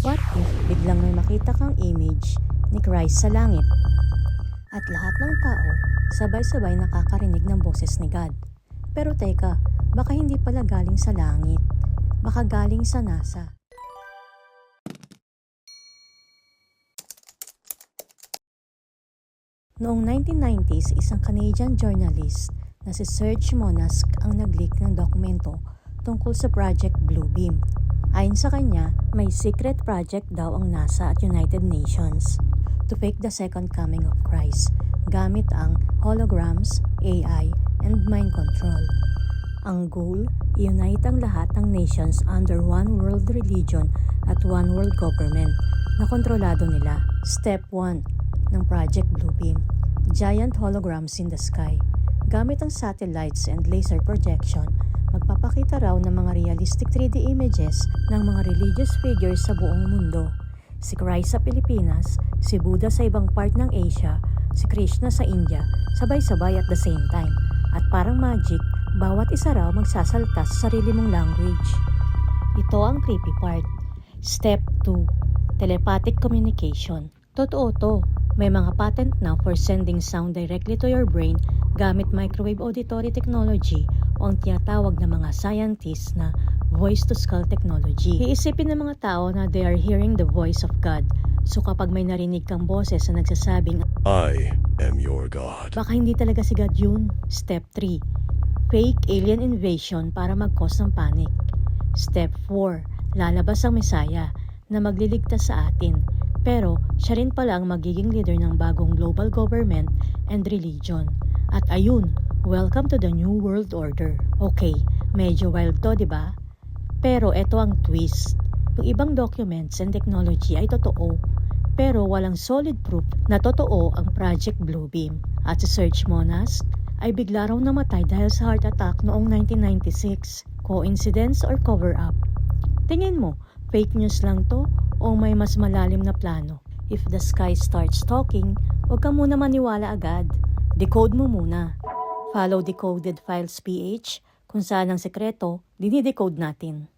What if biglang may makita kang image ni Christ sa langit? At lahat ng tao sabay-sabay nakakarinig ng boses ni God. Pero teka, baka hindi pala galing sa langit. Baka galing sa NASA. Noong 1990s, isang Canadian journalist na si Serge Monask ang nag-leak ng dokumento tungkol sa Project Bluebeam. Ayon sa kanya, may secret project daw ang NASA at United Nations to fake the second coming of Christ gamit ang holograms, AI, and mind control. Ang goal, i-unite ang lahat ng nations under one world religion at one world government na kontrolado nila. Step 1 ng Project Bluebeam, giant holograms in the sky. Gamit ang satellites and laser projection, magpapakita raw ng mga realistic 3D images ng mga religious figures sa buong mundo. Si Christ sa Pilipinas, si Buddha sa ibang part ng Asia, si Krishna sa India, sabay-sabay at the same time. At parang magic, bawat isa raw magsasalta sa sarili mong language. Ito ang creepy part. Step 2. Telepathic communication. Totoo to. May mga patent na for sending sound directly to your brain gamit microwave auditory technology o ang tinatawag na mga scientists na voice-to-skull technology. Iisipin ng mga tao na they are hearing the voice of God. So kapag may narinig kang boses na nagsasabing, I am your God. baka hindi talaga si God yun. Step 3. Fake alien invasion para mag-cause ng panic. Step 4. Lalabas ang Messiah na magliligtas sa atin. Pero siya rin pala ang magiging leader ng bagong global government and religion. At ayun, welcome to the new world order. Okay, medyo wild to, di ba? Pero ito ang twist. Yung ibang documents and technology ay totoo. Pero walang solid proof na totoo ang Project Bluebeam. At si Serge Monas ay bigla raw namatay dahil sa heart attack noong 1996. Coincidence or cover-up? Tingin mo, fake news lang to o may mas malalim na plano? If the sky starts talking, huwag ka muna maniwala agad. Decode mo muna. Follow Decoded Files PH kung saan ang sekreto, dinidecode natin.